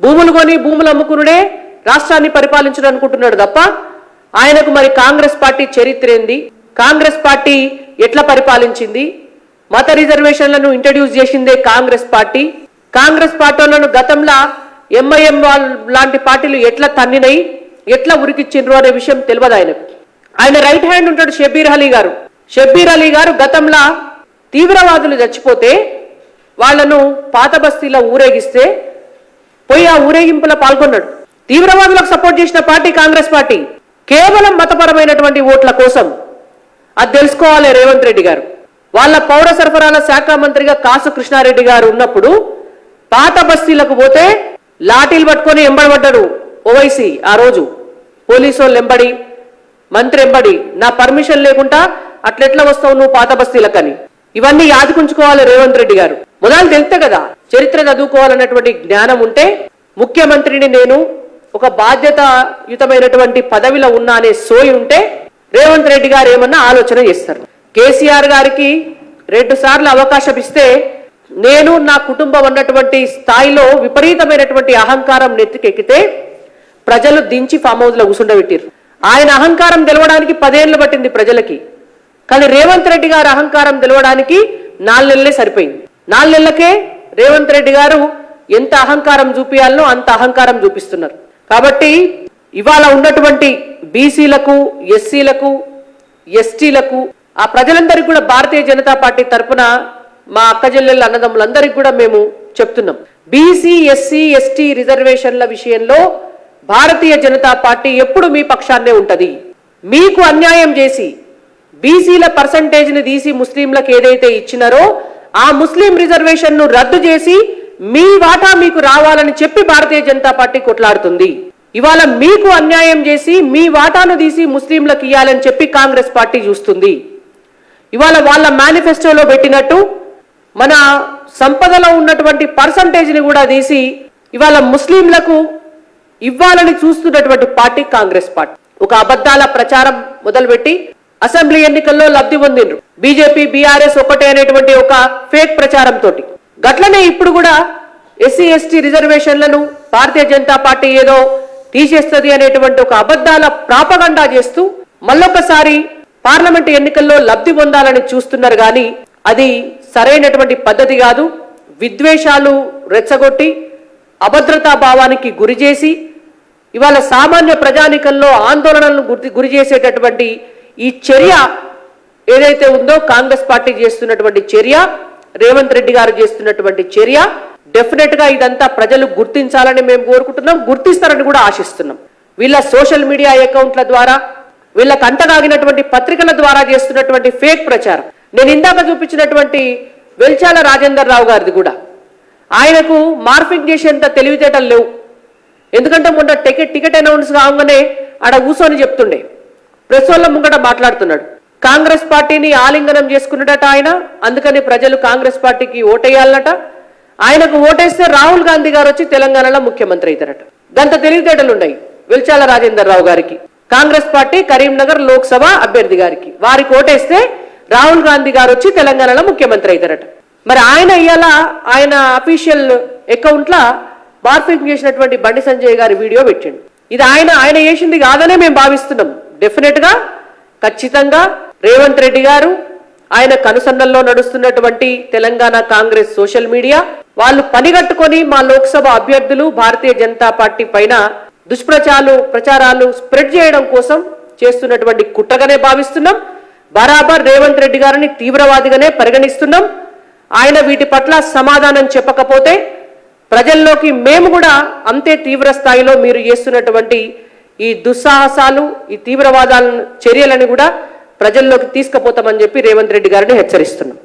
భూములు కొని భూములు అమ్ముకునుడే రాష్ట్రాన్ని పరిపాలించడం అనుకుంటున్నాడు తప్ప ఆయనకు మరి కాంగ్రెస్ పార్టీ చరిత్ర ఏంది? కాంగ్రెస్ పార్టీ ఎట్లా పరిపాలించింది? మత రిజర్వేషన్లను ఇంట్రడ్యూస్ చేసిందే కాంగ్రెస్ పార్టీ. కాంగ్రెస్ పార్టీలను గతంలో ఎంఐఎం లాంటి పార్టీలు ఎట్లా తన్నినై ఎట్లా ఉరికిచ్చిండ్రు అనే విషయం తెలియదు ఆయనకు. ఆయన రైట్ హ్యాండ్ ఉంటాడు షబ్బీర్ అలీ గారు. షబ్బీర్ అలీ గారు గతంలో తీవ్రవాదులు చచ్చిపోతే వాళ్ళను పాత బస్తీలో ఊరేగిస్తే పోయి ఆ ఊరేగింపులో పాల్గొన్నాడు. తీవ్రవాదులకు సపోర్ట్ చేసిన పార్టీ కాంగ్రెస్ పార్టీ కేవలం మతపరమైనటువంటి ఓట్ల కోసం. అది తెలుసుకోవాలి రేవంత్ రెడ్డి గారు. వాళ్ళ పౌర సరఫరాల శాఖ మంత్రిగా కాసు కృష్ణారెడ్డి గారు ఉన్నప్పుడు పాత బస్తీలకు పోతే లాఠీలు పట్టుకొని ఎంబడబడ్డారు ఓవైసీ ఆ రోజు. పోలీసు వాళ్ళు ఎంబడి మంత్రి ఎంబడి నా పర్మిషన్ లేకుండా అట్లెట్లా వస్తావు నువ్వు పాత బస్తీలకని? ఇవన్నీ యాదుకుంచుకోవాలి రేవంత్ రెడ్డి గారు. మొదలు తెలితే కదా చరిత్ర చదువుకోవాలన్నటువంటి జ్ఞానం ఉంటే ముఖ్యమంత్రిని నేను ఒక బాధ్యతయుతమైనటువంటి పదవిలో ఉన్నా అనే సోయి ఉంటే రేవంత్ రెడ్డి గారు ఏమన్నా ఆలోచన చేస్తారు. కేసీఆర్ గారికి రెండు సార్లు అవకాశం ఇస్తే నేను నా కుటుంబం అన్నటువంటి స్థాయిలో విపరీతమైనటువంటి అహంకారం నెత్తికెక్కితే ప్రజలు దించి ఫామ్ హౌస్లో కూసుండబెట్టారు ఆయన అహంకారం తెలవడానికి పదేళ్ళు పట్టింది ప్రజలకి. కానీ రేవంత్ రెడ్డి గారి అహంకారం తెలవడానికి నాలుగు నెలలే సరిపోయింది. నాలుగు నెలలకే రేవంత్ రెడ్డి గారు ఎంత అహంకారం చూపియాలనో అంత అహంకారం చూపిస్తున్నారు. కాబట్టి ఇవాళ ఉన్నటువంటి బీసీలకు ఎస్సీలకు ఎస్టీలకు ఆ ప్రజలందరికీ కూడా భారతీయ జనతా పార్టీ తరఫున మా అక్క చెల్లెళ్ళ అన్నదమ్ములందరికీ కూడా మేము చెప్తున్నాం. బీసీ ఎస్సీ ఎస్టీ రిజర్వేషన్ల విషయంలో భారతీయ జనతా పార్టీ ఎప్పుడు మీ పక్షాన్నే ఉంటుంది. మీకు అన్యాయం చేసి బీసీల పర్సంటేజ్ని తీసి ముస్లింలకు ఏదైతే ఇచ్చినారో ఆ ముస్లిం రిజర్వేషన్ను రద్దు చేసి మీ వాటా మీకు రావాలని చెప్పి భారతీయ జనతా పార్టీ కొట్లాడుతుంది. ఇవాళ మీకు అన్యాయం చేసి మీ వాటాను తీసి ముస్లింలకు ఇవ్వాలని చెప్పి కాంగ్రెస్ పార్టీ చూస్తుంది. ఇవాళ వాళ్ళ మేనిఫెస్టోలో పెట్టినట్టు మన సంపదలో ఉన్నటువంటి పర్సంటేజ్ని కూడా తీసి ఇవాళ ముస్లింలకు ఇవ్వాలని చూస్తున్నటువంటి పార్టీ కాంగ్రెస్ పార్టీ. ఒక అబద్ధాల ప్రచారం మొదలుపెట్టి అసెంబ్లీ ఎన్నికల్లో లబ్ధి పొందిండ్రు. బీజేపీ బీఆర్ఎస్ ఒకటే అనేటువంటి ఒక ఫేక్ ప్రచారంతో గట్లనే ఇప్పుడు కూడా ఎస్సీ ఎస్టీ రిజర్వేషన్లను భారతీయ జనతా పార్టీ ఏదో తీసేస్తుంది అనేటువంటి ఒక అబద్ధాల ప్రాపగండా చేస్తూ మళ్ళొకసారి పార్లమెంట్ ఎన్నికల్లో లబ్ధి పొందాలని చూస్తున్నారు కానీ అది సరైనటువంటి పద్ధతి కాదు. విద్వేషాలు రెచ్చగొట్టి అభద్రతా భావానికి గురి చేసి ఇవాళ సామాన్య ప్రజానికంలో ఆందోళనలను గురి గురి చేసేటటువంటి ఈ చర్య ఏదైతే ఉందో కాంగ్రెస్ పార్టీ చేస్తున్నటువంటి చర్య రేవంత్ రెడ్డి గారు చేస్తున్నటువంటి చర్య డెఫినెట్గా ఇదంతా ప్రజలు గుర్తించాలని మేము కోరుకుంటున్నాం గుర్తిస్తారని కూడా ఆశిస్తున్నాం. వీళ్ళ సోషల్ మీడియా అకౌంట్ల ద్వారా వీళ్ళకు అంతగాగినటువంటి పత్రికల ద్వారా చేస్తున్నటువంటి ఫేక్ ప్రచారం. నేను ఇందాక చూపించినటువంటి వెల్చాల రాజేందర్ రావు గారిది కూడా. ఆయనకు మార్ఫింగ్ చేసేంత తెలివితేటలు లేవు. ఎందుకంటే మొన్న టికెట్ టికెట్ అనౌన్స్ కాగానే ఆడ కూసోని చెప్తుండే. ప్రెస్ వాళ్ళ ముంగట మాట్లాడుతున్నాడు. కాంగ్రెస్ పార్టీని ఆలింగనం చేసుకున్నట ఆయన. అందుకని ప్రజలు కాంగ్రెస్ పార్టీకి ఓటేయాలనట. ఆయనకు ఓటేస్తే రాహుల్ గాంధీ గారు వచ్చి తెలంగాణలో ముఖ్యమంత్రి అవుతారట. గంత తెలివితేటలున్నాయి విల్చాల వెల్చాల రాజేందర్ రావు గారికి. కాంగ్రెస్ పార్టీ కరీంనగర్ లోక్సభ అభ్యర్థి గారికి. వారికి ఓటేస్తే రాహుల్ గాంధీ గారు వచ్చి తెలంగాణలో ముఖ్యమంత్రి అవుతారట. మరి ఆయన ఇవాళ ఆయన అఫీషియల్ అకౌంట్ లా చేసినటువంటి బండి సంజయ్ గారి వీడియో పెట్టిండు. ఇది ఆయన ఆయన చేసింది కాదనే మేము భావిస్తున్నాం. డెఫినెట్గా ఖచ్చితంగా రేవంత్ రెడ్డి గారు ఆయన కనుసన్నల్లో నడుస్తున్నటువంటి తెలంగాణ కాంగ్రెస్ సోషల్ మీడియా వాళ్ళు పనిగట్టుకొని మా లోక్సభ అభ్యర్థులు భారతీయ జనతా పార్టీ పైన దుష్ప్రచారాలు ప్రచారాలు స్ప్రెడ్ చేయడం కోసం చేస్తున్నటువంటి కుట్రగానే భావిస్తున్నాం. బరాబర్ రేవంత్ రెడ్డి గారిని తీవ్రవాదిగానే పరిగణిస్తున్నాం. ఆయన వీటి పట్ల సమాధానం చెప్పకపోతే ప్రజల్లోకి మేము కూడా అంతే తీవ్ర స్థాయిలో మీరు చేస్తున్నటువంటి ఈ దుస్సాహసాలు ఈ తీవ్రవాదాల చర్యలను కూడా ప్రజల్లోకి తీసుకుపోతామని చెప్పి రేవంత్ రెడ్డి గారిని హెచ్చరిస్తున్నాం.